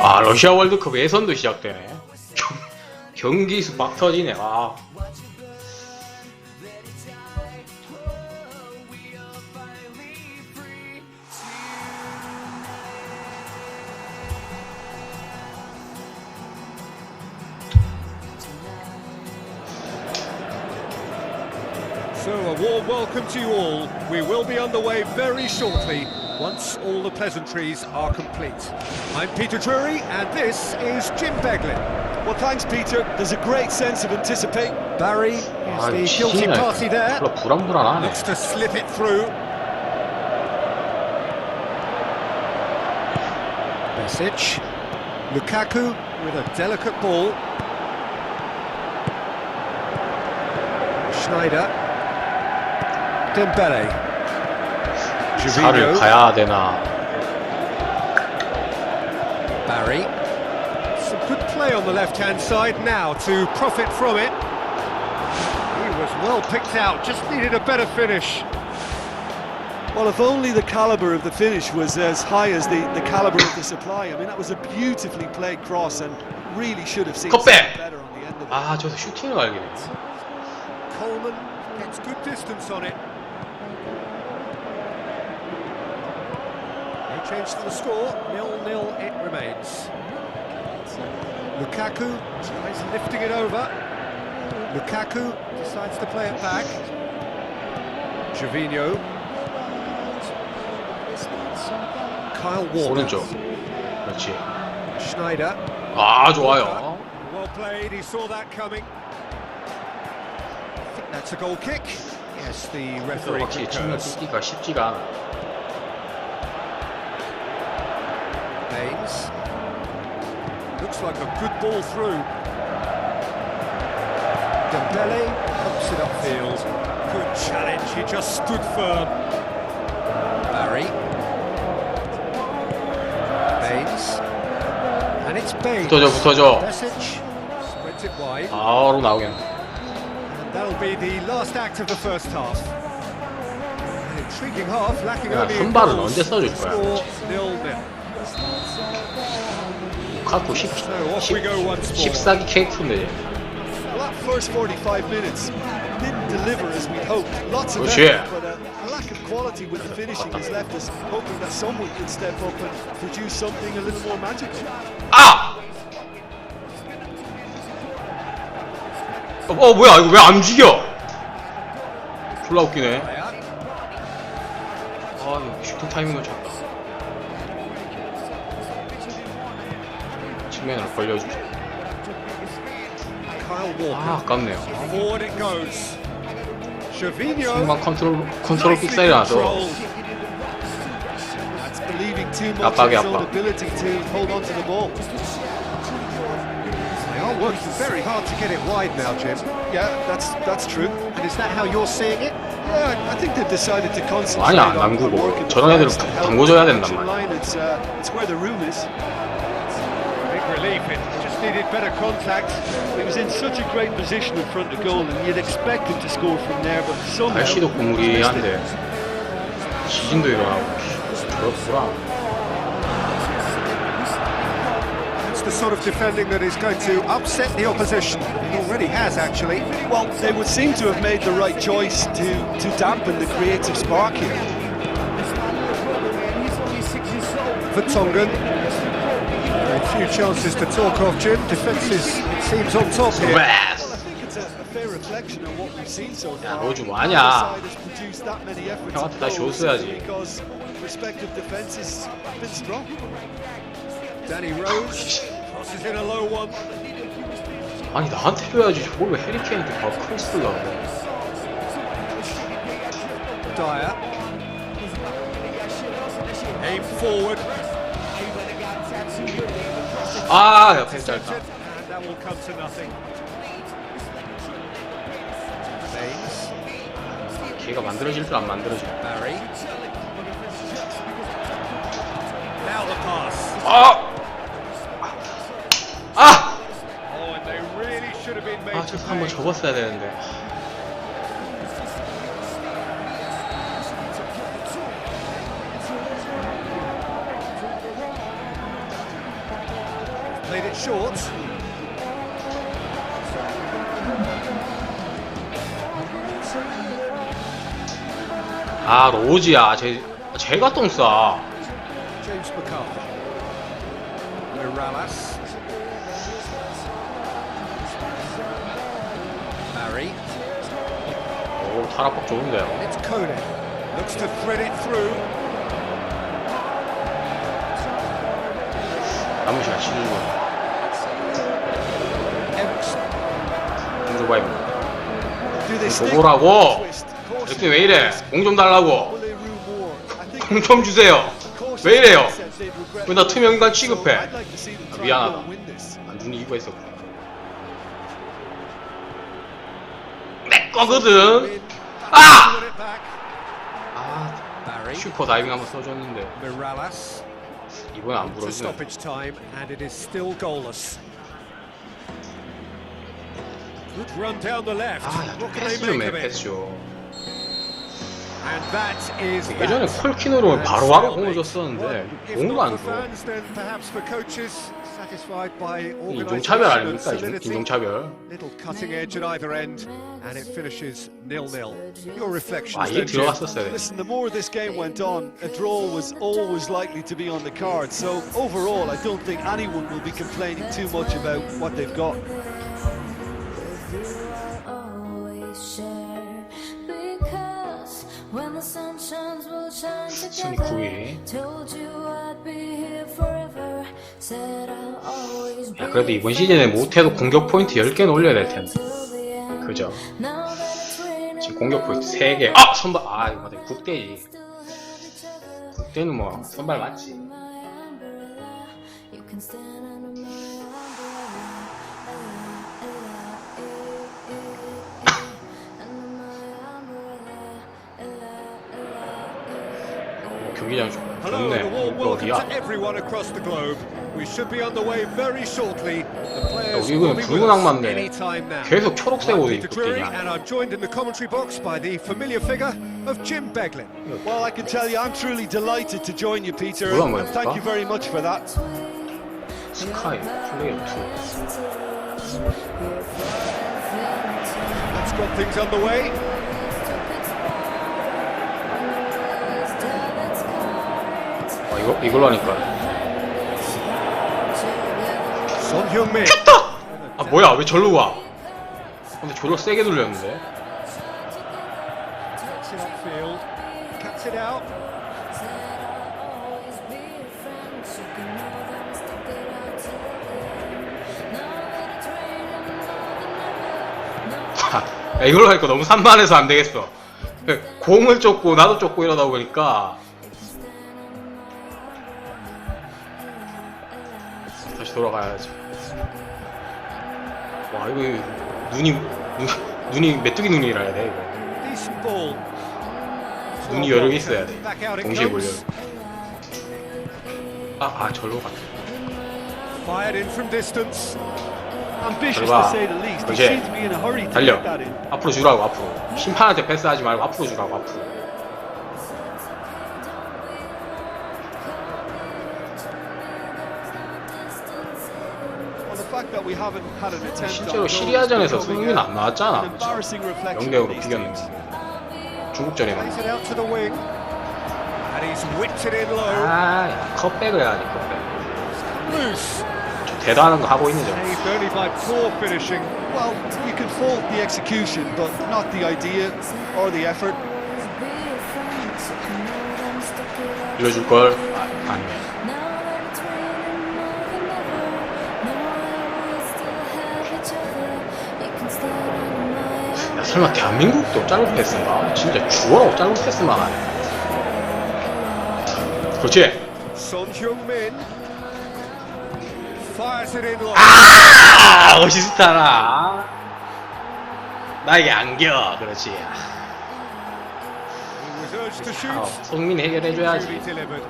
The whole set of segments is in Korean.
아 러시아 월드컵 예선도 시작되네 경기 수 막 터지네 아 So a warm welcome to you all. We will be underway very shortly once all the pleasantries are complete. I'm Peter Drury, and this is Jim Beglin. Well, thanks, Peter. There's a great sense of anticipation. Barry is the guilty party there. Looks to slip it through. Besic. Lukaku with a delicate ball. Schneider. Dembele. 살을 Gervinho. 가야 되나 Barry. Some good play on the left-hand side now to profit from it. He was well picked out, just needed a better finish. Well, if only the calibre of the finish was as high as the, the calibre of the supply. I mean, that was a beautifully played cross and really should have seen Cut something back. better on the end of it. 아 저기서 슈팅을 갈기네 Coleman gets good distance on it. change to the score, nil-nil it remains. Lukaku tries lifting it over. Lukaku decides to play it back. Gervinho. Kyle Walker. 오른쪽 그렇지 Schneider. 아 좋아요 Well played, he saw that coming. I think that's a goal kick. Yes, the referee 확실히 측면 concurs. 뚫기가 쉽지가 않아 looks like a good ball through. Dembele pops it upfield. Good challenge, he just stood firm. Barry. Baines. And it's Baines. 붙어줘, 붙어줘. Message. Spreads it wide. 바로 나오겠네. And that'll be the last act of the first half. An intriguing half, lacking 야, only 한 발은 언제 써줄 거야? 4-0. 갖고 10, 10, 14기 케이프네 first 45 minutes didn't deliver as we'd hoped. Lots of effort, but a lack of quality with the finishing has left us hoping that someone could step up and produce something a little more magical. 아! 어, 어 뭐야 이거 왜 안 움직여? 졸라 웃기네. 아, 이거 슈팅 타이밍을 잡다. 측면으로 벌려주죠. 아 아깝네요. 순간 컨트롤 컨트롤 픽사이 나서 압박이 압박. working very hard to get it wide now, Jim. Yeah, that's that's true. And is that how you're seeing it? Yeah, I think they've decided to concentrate 아니야, on, 남구고. 저런 애들은 defense to help 담궈줘야 the 된단 말이야. uh, it's where the room is. Big relief. It just needed better contact. He was in such a great position in front of goal, and you'd expect him to score from there, but somehow 날씨도 he's missed it. 꾸무리한데 지진도 일어나고 그렇구나 It's the sort of defending that is going to upset the opposition. It already has, actually. Well, they would seem to have made the right choice to to dampen the creative spark here. Vertonghen. A few chances to talk of, Jim. Defence is, it seems, on top here. Well, I think it's a, a fair reflection of what we've seen so 야, far. 로즈 Neither 뭐하냐? side has produced that many efforts 형한테 and 다시 goals 줬어야지. because respective defences have been strong. Danny Rose crosses in a low one. 아니 나한테 줘야지 저걸 왜 해리케인한테 바로 크로스를 하고 Dyer. Aim forward. 아 옆에 짧다. 기회가 만들어질 줄 안 만들어질. 아! 아! Oh, 아, to 저 한번. 접었어야 되는데. Short. 아 로지야 쟤 쟤가 똥 싸. James McCarthy. Morales. Barry. 오 타락박 좋은데요. It's Koenig. Looks to thread it through. 남은 시간 16분. Twist? Caution 이렇게 왜 이래? 공 좀 달라고. 공 좀 주세요. 왜 이래요? 왜 나 투명인간 취급해? And 미안하다. 안 주는 이유가 있었고. 내 거거든. 아! 아. 슈퍼 다이빙 한번 써줬는데. 이번에 안 불어주네. stoppage time, and it is still goalless. Good run down the left. 아야 what can they 패스 좀 make 해 of it? 패스 좀. And that is 예전에 that. 콜킨으로 And 바로바로 공을 stalemate. 줬었는데 Well, if 공을 not 안 for 줘. fans, then perhaps for coaches, satisfied by 인종차별 organisation and 아닙니까? 인종- solidity. 인종차별. Little cutting edge at either end, and it finishes nil-nil. Your reflections, 아 이게 then, Jim? 들어갔었어야 돼. Listen, the more this game went on, a draw was always likely to be on the card. So overall, I don't think anyone will be complaining too much about what they've got. 순위 together 9위. told you I'd be here forever said I'll always be 야 그래도 이번 시즌에 못해도 공격 포인트 10개는 올려야 될 텐데. 그죠? 지금 공격 포인트 3개. 아 선발. 아 이거 맞아. 국대지. 국대는 뭐 선발 맞지. On the way very shortly. The players 우리 will 이거는 be 붉은 with us 악마인데 any time now. 계속 초록색 I'm 옷 Peter 입고 Drury, 뛰냐. and I'm joined in the commentary box by the familiar figure of Jim Beglin. Well, I can tell you, I'm truly delighted to join you, Peter. 뭐야, and 뭐야, thank 뭐야? you very much for that. 스카이 플레이어 2. Let's got things underway. 이거 이걸로 하니까. Heung-min. 아 뭐야 왜 절로 가? 근데 졸라 세게 돌렸는데. 야, 이걸로 하니까 너무 산만해서 안 되겠어. 공을 쫓고 나도 쫓고 이러다 보니까 돌아가야지. 와 이거 눈이 눈, 눈이 메뚜기 눈이라 해야 돼 이거. 눈이 여러 개 있어야 돼. 동시에 comes. 아아 절로 가. Fired in from distance. Ambitious 봐. to say the least. He 그렇지. seemed to be in a hurry to 달려. 앞으로 주라고 앞으로. 심판한테 패스하지 말고 앞으로 주라고 앞으로. 실제로 시리아전에서 손흥민 a- 안 나왔잖아. an embarrassing reflection 0대 0으로 of these 비겼는데. 중국전에만. 아, 야, 컵백을 해야지 컵백. 대단한 거 하고 있는 점. Well, you can fault the execution, but not the idea or the effort. 밀어줄 걸. 아, 아니네. 야, 설마 대한민국도 짧은 패스인가? 진짜 주어라고 짧은 패스만 하네. 그렇지. 아, 어시스타라. 나에게 안겨. 그렇지. 아, Truly 해결해줘야지. delivered.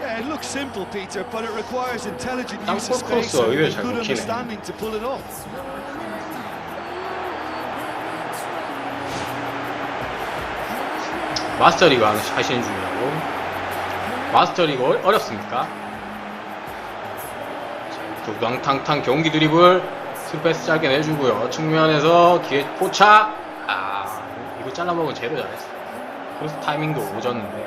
Yeah, it looks simple, Peter, but it requires intelligent 땅볼 use of space 크로스 and 의외로 잘 good 먹히네. understanding to pull it off. 마스터리그 하시는 중이라고. 마스터리그 어, 어렵습니까? 자, 두방탕탕 경기 드리블 스페이스 짧게 내주고요 측면에서 기회 포착 아 이거 잘라먹은 제로 잘했어 그래서 타이밍도 오졌는데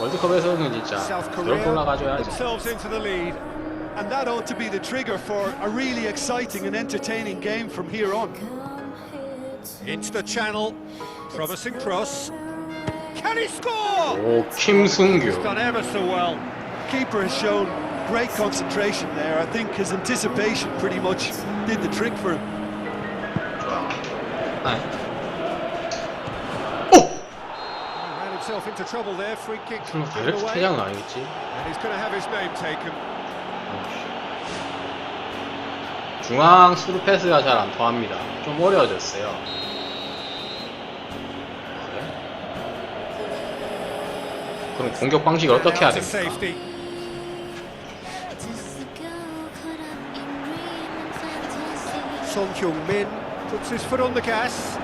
월드컵에서는 진짜 Korea 올라가줘야지. And that ought to be the trigger for a really exciting and entertaining game from here on. Into the channel. Promising cross. Can he score? 오 김승규 He's done ever so well. Keeper has shown great concentration there. I think his anticipation pretty much did the trick for him. 아. 오! Ran himself into trouble there. Free kick 설마 given 다이렉트 away. 퇴장은 아니겠지? And he's going to have his name taken. 중앙 스루 패스가 잘 안 통합니다. 좀 어려워졌어요. 그럼 공격 방식을 어떻게 해야 됩니까? Heung-min puts his foot on the gas,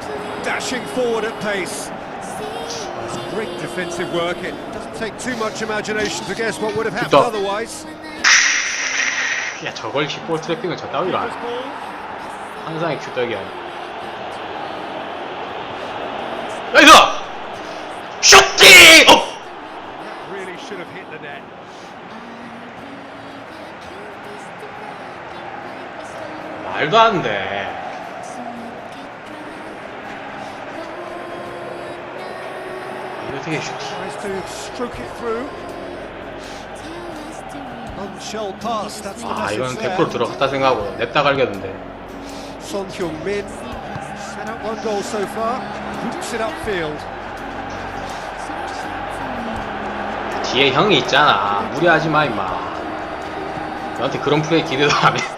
dashing forward at pace. Great defensive work. It doesn't take too much imagination to guess what would have happened otherwise. 야 저걸 킥볼 트래핑을 저 따위로 하네. ball. 항상의 큐떡이야. 나이스! 슈팅! 어! That really should net. 말도 안 돼. 이거 어떻게 슈팅? Tries to stroke it through. Unshell pass. That's the 아 이건 message 100% there. 들어갔다 생각하고 냅다 갈겼는데. Son Heung-min set up one goal so far. Hoops it upfield. 뒤에 형이 있잖아. 무리하지 마 임마. 너한테 그런 플레이 기대도 안 해. It's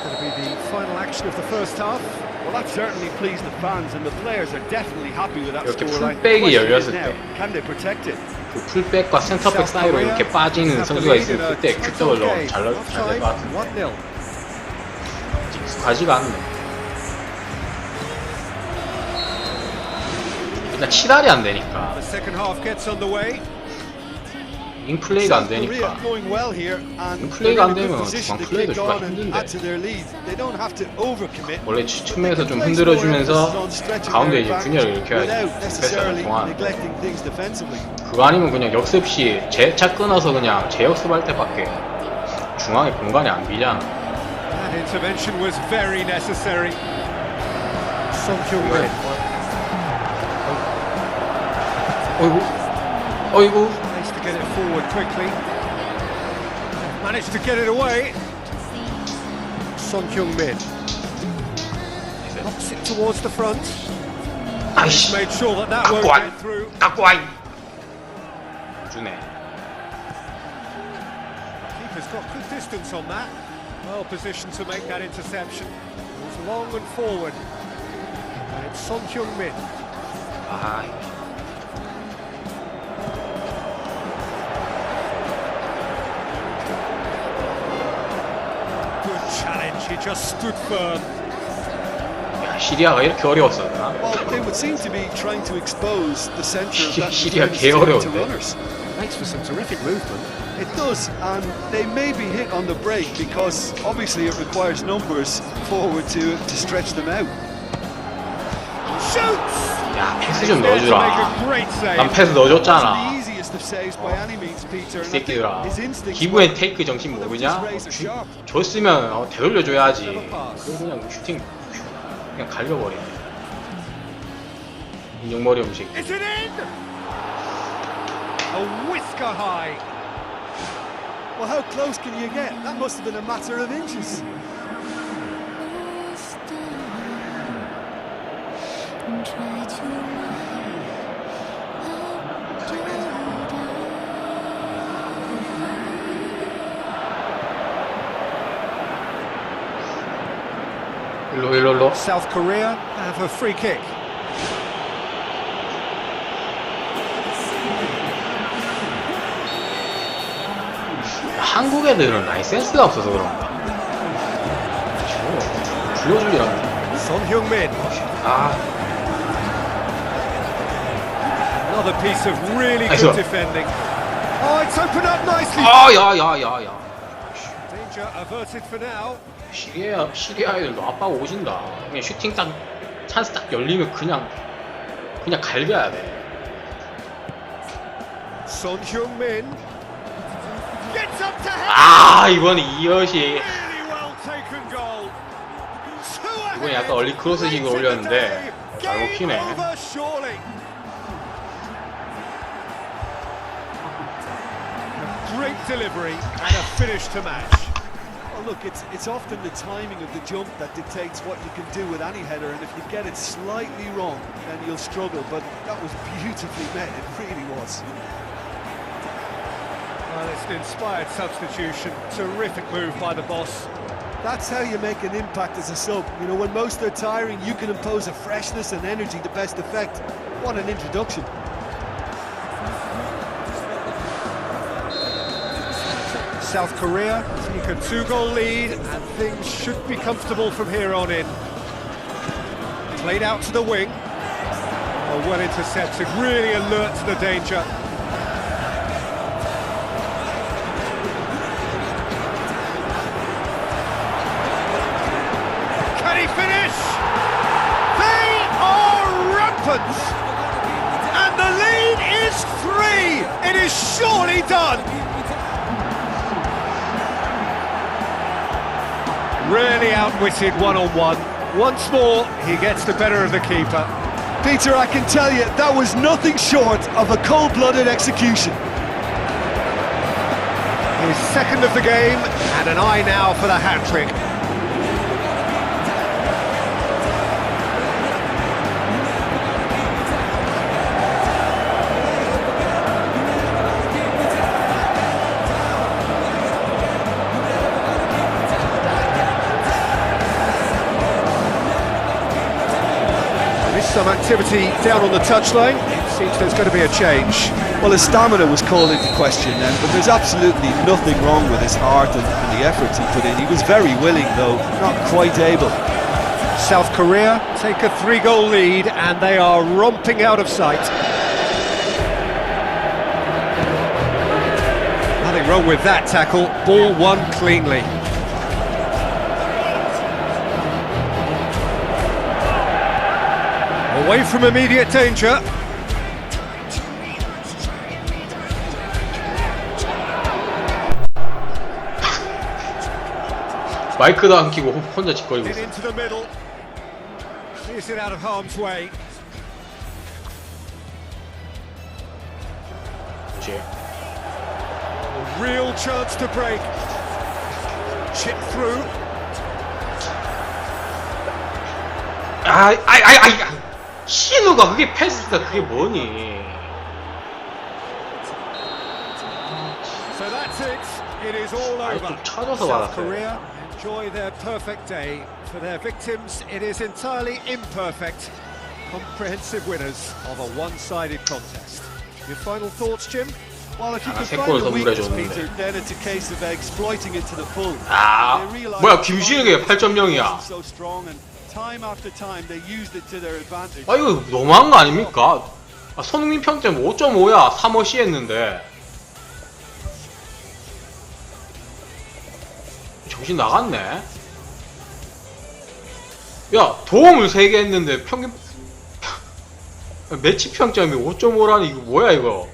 going to be the final action of the first half. Well, that certainly pleased the fans, and the players are definitely happy with that 이렇게. 풀백이 열렸을 now, 때. can they protect it? 그 풀백과 센터백 사이로 이렇게 빠지는 선수가 있으면 그때 큐떡을 넣으면 잘될 것 같은데 1-0. 익숙하지가 않네 일단 치달이 안 되니까. 인플레이가 안 되니까 going well here, and 플레이가 they're 안 되면 중앙 플레이도 and 힘든데. 원래 측면에서 좀 Place 흔들어 more 주면서 emphasis on stretching 가운데 이제 균열을 일으켜야지 things defensively. 그거 아니면 그냥 역습 시 재차 끊어서 그냥 재역습할 때밖에 중앙에 공간이 안 비잖아 That intervention was very necessary. Son Heung-min Oiwul. Oiwul. Managed to get it forward quickly. Managed to get it away. Son Heung-min. Knocks it towards the front. He's made sure that that won't go through. Kakwai. 주네. Keeper's got good distance on that. Well positioned to make that interception. It was long and forward. And it's Son Heung-min. Ah, 시리아가 이렇게 어려웠었나? Well, they would seem to be trying to expose the centre of that 시리아 defence 개 to, to 어려운데. runners. Makes for some terrific movement. It does, and they may be hit on the break because obviously it requires numbers forward to to stretch them out. Shoots! 야 패스 좀 There to make 넣어주라 a great save. 난 패스 The 넣어줬잖아 이 And 새끼들아 his instincts 기부엔 테이크 정신 모르냐? razor sharp. 줬으면 어, 되돌려줘야지 그냥 슈팅 그냥 갈려버려 인형머리 음식? A whisker high. Well, how close can you get? That must have been a matter of inches. Try to 일로 일로 일로 South Korea have a free kick. 한국 애들은 라이센스가 없어서 그런가 저 불려줄리라면 Son Heung-min. 아 Another piece of really Nice good one. defending. Oh, it's opened up nicely. 아, 야, 야, 야, 야. 시리아, 시리아 애들도 아빠가 오진다. 그냥 슈팅 딱, 찬스 딱 열리면 그냥, 그냥 갈겨야 돼. 아, 이번에. Two 이번에 ahead. 약간 얼리 크로스식을 올렸는데 잘 Game 먹히네. over surely. A great delivery and a finish to match. Well, look, it's it's often the timing of the jump that dictates what you can do with any header, and if you get it slightly wrong, then you'll struggle. But that was beautifully met. It really was. Well, it's an inspired substitution. Terrific move by the boss. That's how you make an impact as a sub. You know, when most are tiring, you can impose a freshness and energy to best effect. What an introduction. South Korea take a two-goal lead, and things should be comfortable from here on in. Played out to the wing. Well intercepted, really alert to the danger. Really outwitted one on one. Once more, he gets the better of the keeper. Peter, I can tell you, that was nothing short of a cold-blooded execution. His second of the game, and an eye now for the hat some activity down on the touchline. It seems there's going to be a change. Well, his stamina was called into question then, but there's absolutely nothing wrong with his heart and, and the efforts he put in. He was very willing, though, not quite able. South Korea take a three goal lead and they are romping out of sight. Nothing wrong with that tackle, ball won cleanly. Away from immediate danger. 마이크도 안 끼고 혼자 짓거리고 In 있어. into the middle. Clears it out of harm's way. 그렇지. A real chance to break. Chip through. 아, 아이, 아이, 아이, 신우가 그게 패스다. 그게 뭐니? So that's it. It is all over. South. Korea enjoy their perfect day. For their victims, it is entirely imperfect. Comprehensive winners of a one-sided contest. Your final thoughts, Jim? Well, if you 아, 세 find 골 the weakness. Peter, then it's a case of exploiting it to the full. 아, 뭐야, 김신욱이 strong 8.0이야. 아, 이거 너무한 거 아닙니까? 아, 손흥민 평점 5.5야. 3어시 했는데. 정신 나갔네. 야, 도움을 3개 했는데 평균, 매치 평점이 5.5라니, 이거 뭐야, 이거.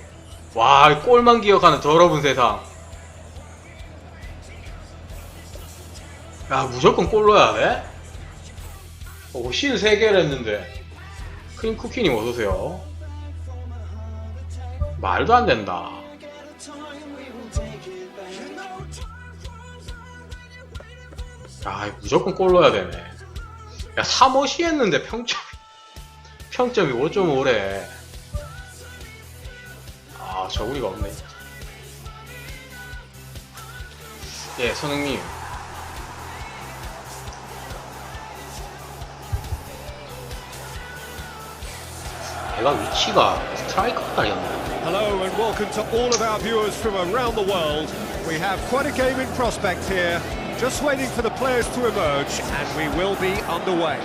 와, 이 골만 기억하는 더러운 세상. 야, 무조건 골 넣어야 돼? 어, 실 3개를 했는데. 크림 쿠키님 어서오세요. 말도 안 된다. 야, 무조건 골 넣어야 되네. 야, 3호시 했는데 평점, 평점이 5.5래. 아, 저구리가 없네. 예, 선생님. 내가 위치가 스트라이커가 아니었나? Hello and welcome to all of our viewers from around the world. We have quite a game in prospect here. Just waiting for the players to emerge and we will be underway.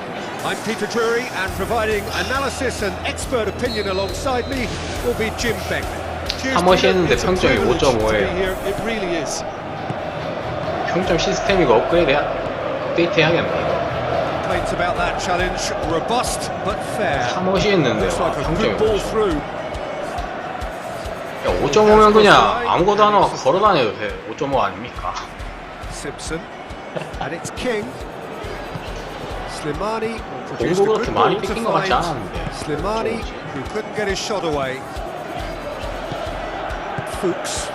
I'm Peter Drury and providing analysis and expert opinion alongside me will be Jim Begley. Cheers, 사머시 Peter. 했는데 It's a 평점이 privilege to 5.5 예요. be here. It really is. 평점 시스템 이거 업그레이드 해야, 업데이트 해야겠네. Complaints about that challenge. Robust but fair. 3호시 했는데 Looks 와, like a good ball through. 야, 5.5면 그냥 아무것도 안 하고 걸어 다녀도 돼. 5.5 아닙니까? Simpson. and it's King. Slimani produced a 그렇게 good 많이 ball to 뺏긴 것 같지 find. Slimani, who couldn't get his shot away. Fuchs.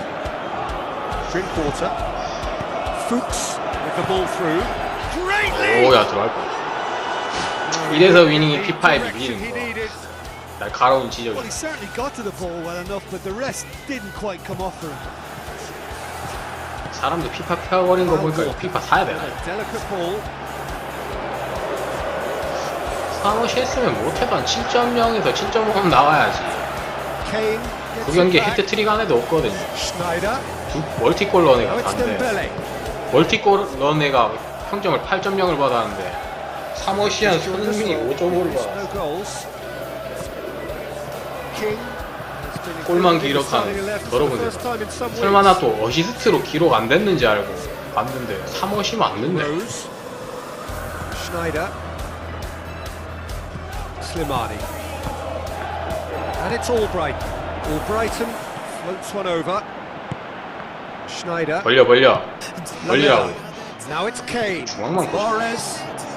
Drinkwater. Fuchs with the ball through. Greatly! 오야 들어갈 거. 이래서 위닝이 P5 Direction he 이기는 거. needed. 날카로운 지적. Well, he certainly got to the ball well enough, but the rest didn't quite come off for him. 사람들 피파 펴버린 거 보니까 이거 피파 사야 되나? A delicate ball. 사무시 했으면 못해도 한 7.0에서 7.5면 나와야지. Kane 그 경기에 back. 히트트릭 안에도 없거든요. Schneider. 두, 멀티골 런 Now 애가 it's 단데 Dembele. 멀티골 런 애가 평점을 8.0을 받았는데 사모시안 손흥민이 5.5를 No 받았어. goals. King has been 골만 기록한 더러운 weeks. 설마 나또 어시스트로 기록 안 됐는지 알고 봤는데 3호시면 안 됐네. Rose. Schneider. Slimani. And it's Albright. Albrighton floats one over. Schneider. 벌려 벌려 벌리라고. Now it's Kane. 중앙만 고 Suarez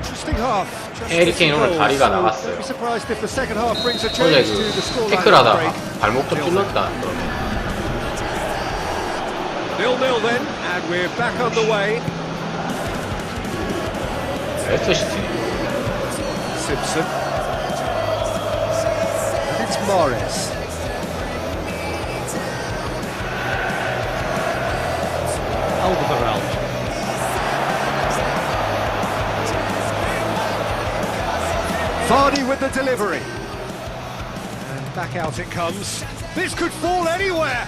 to 힘. creative changes now. They need some service up front. Interesting half. Just 해리 케인 missing 오늘 다리가 so 나갔어요. 어제 그 태클하다가 break. 발목 좀 찔렀다. Nil nil then, and we're back on the way. 레스터 시티 Simpson. And it's Morris. Alderweireld. Vardy with the delivery. And back out it comes. This could fall anywhere.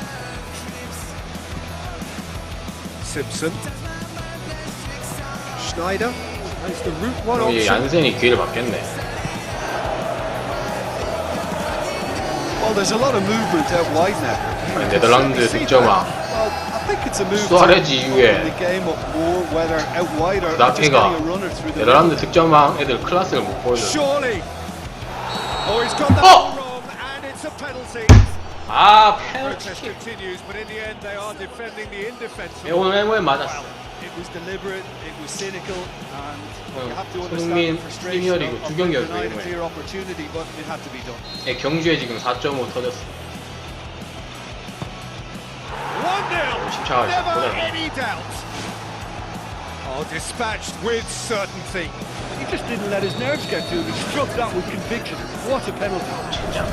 Simpson. Schneider. Plays the route one 이 option. 얀센이 기회를 받겠네. Well, there's a lot of movement out wide now. 아니, 네덜란드 득점왕 Well, I think it's a move 수아레즈 to 이후에 the 네덜란드 득점왕 애들 클래스를 못 보여줘. Oh, Oh! penalty. 아 Protest 페널티. continues, but in the end, they are defending the indefensible. 오늘 앵무에 맞았어. It was deliberate, it was cynical, and Well, you have to 손흥민 프리미어리그 두 done. 예, 경주에 지금 4.5 터졌어. 1-0. 심차가 Never 보다 any doubt. Oh, dispatched with certainty. He just didn't let his nerves get to him. He struck that with conviction. What a penalty. 진짜.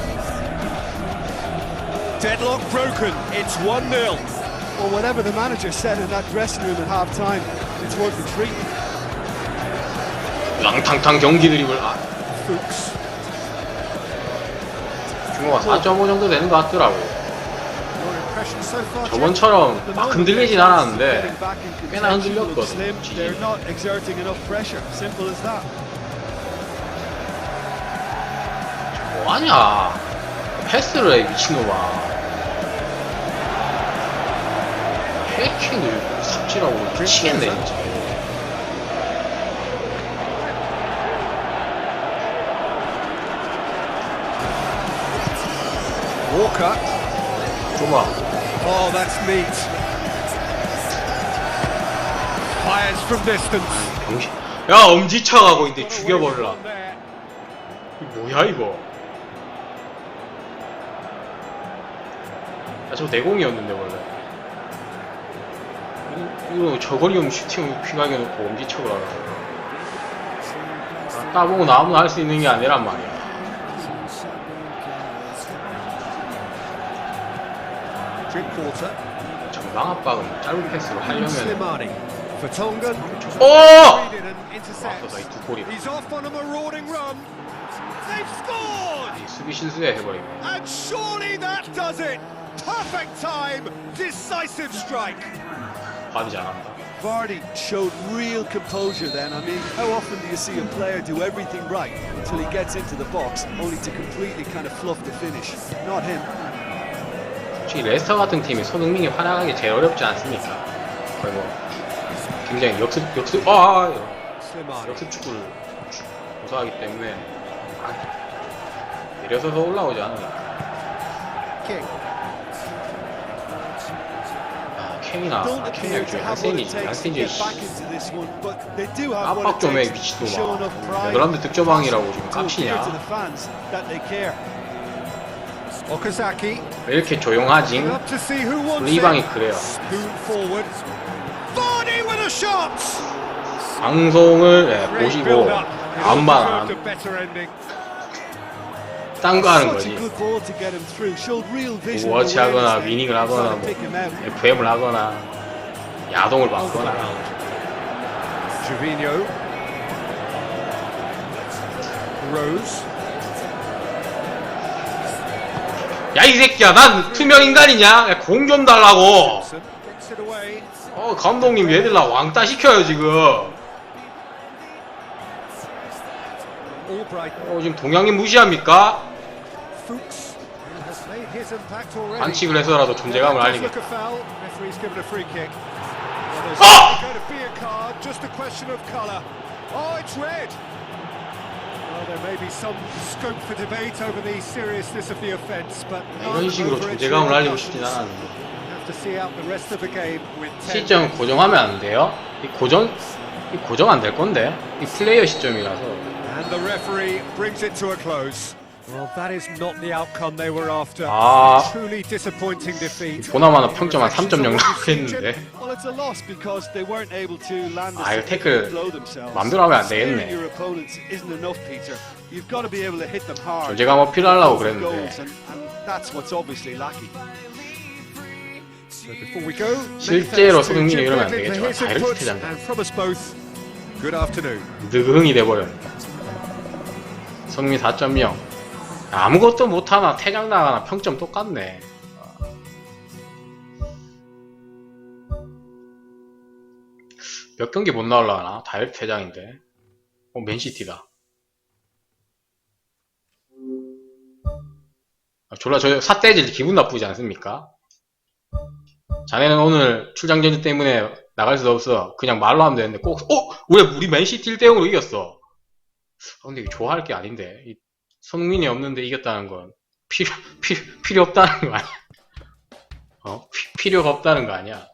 Deadlock broken. It's 1-0. Well, whatever the manager said in that dressing room at half time, it's worth the treat. 랑탕탕 경기 드립을 아, Fuchs. 규모가 4.5 정도 되는 것 같더라고. Your 저번처럼 막 흔들리진 않았는데 꽤나 흔들렸거든. 뭐하냐? 패스를 해 미친놈아. 해킹을 삽질하고 미치겠네 진짜. Walker. 좁아. Oh, that's neat. Fires from distance. 야 엄지척하고 있는데 죽여버릴라. There. 이거 뭐야 이거? 야, 저 내공이었는데 원래. 이- 이거 저거리용 슈팅 휘각해 놓고 엄지척을 하라고. 아, 따보고 나무나 할수 있는 게 아니란 말이야. Jim Porter. 전방 압박은 짧은 패스로 하려면 Slimani. Vertonghen. 오! Read in and 앞서서 intercepts. 이두 골이 He's off on a marauding run. They've scored! 이 수비 실수에 해버리고 And surely that does it! Perfect time! Decisive strike! 반이 잘한다. Vardy showed real composure then. I mean, how often do you see a player do everything right until he gets into the box, only to completely kind of fluff the finish? Not him. 솔직히 레스터 같은 팀이 손흥민이 활약하기 제일 어렵지 않습니까? 거의 뭐 굉장히 역습 역습 아. 역습 축구를 고사하기 때문에 아, 내려서서 올라오지. 아 캔이나 아, 캔이 to 한센이 what 압박 it 좀해 takes to show 미친놈아. 네덜란드 득점왕이라고 지금 깝치냐 왜 이렇게 조용하지? 리방이 it. 그래요! 방송을 예, Great 보시고 build-up. It all 안만 deserved a better ending. 딴거 하는 거지 good ball to get him through. Showed real vision. and 오버워치 하거나 awareness there. 위닝을 하거나 뭐. FM을 하거나 야동을 받거나. Rose. 야 이 새끼야 난 투명 인간이냐 공 좀 달라고. 어 감독님 얘들 나 왕따 시켜요 지금. 어 지금 동양인 무시합니까? 반칙을 해서라도 존재감을 Does 알리겠다 이런 식으로 존재감을 알리고 싶진. 않았는데 Have to see out the rest of the game with 10 시점 고정하면 안 돼요? 이 고정 이 고정 안 될 건데 이 플레이어 시점이라서 And the referee brings it to a close. Well, that is not the outcome they were after. 아. Truly disappointing defeat. 보나마나 평점 한 3.0 나오겠는데 Well, it's a loss because they weren't able to land a 아, 이거 태클. 맘대로 하면 안 되겠네. your opponents isn't enough, Peter. You've got to be able to hit them hard. 존재감 어필하려고 그랬는데 실제로 손흥민이 이러면 안 Beglin for 되겠지만 his 다 이렇게 input, 되잖아요. and from us both, good afternoon. 느그흥이 돼버렸네 손흥민 4.0 아무것도 못하나 퇴장 나가나 평점 똑같네 몇 경기 못 나올라나 다이렉트 퇴장인데 어 맨시티다 아, 졸라 저 삿대질 기분 나쁘지 않습니까? 자네는 오늘 출장 전주 때문에 나갈 수도 없어. 그냥 말로 하면 되는데 꼭, 어? 왜 우리 맨시티 1대0으로 이겼어? 아, 근데 이거 좋아할 게 아닌데. 이 손흥민이 없는데 이겼다는 건 필요, 필요, 필요 없다는 거 아니야? 어? 피- 필요가 없다는 거 아니야?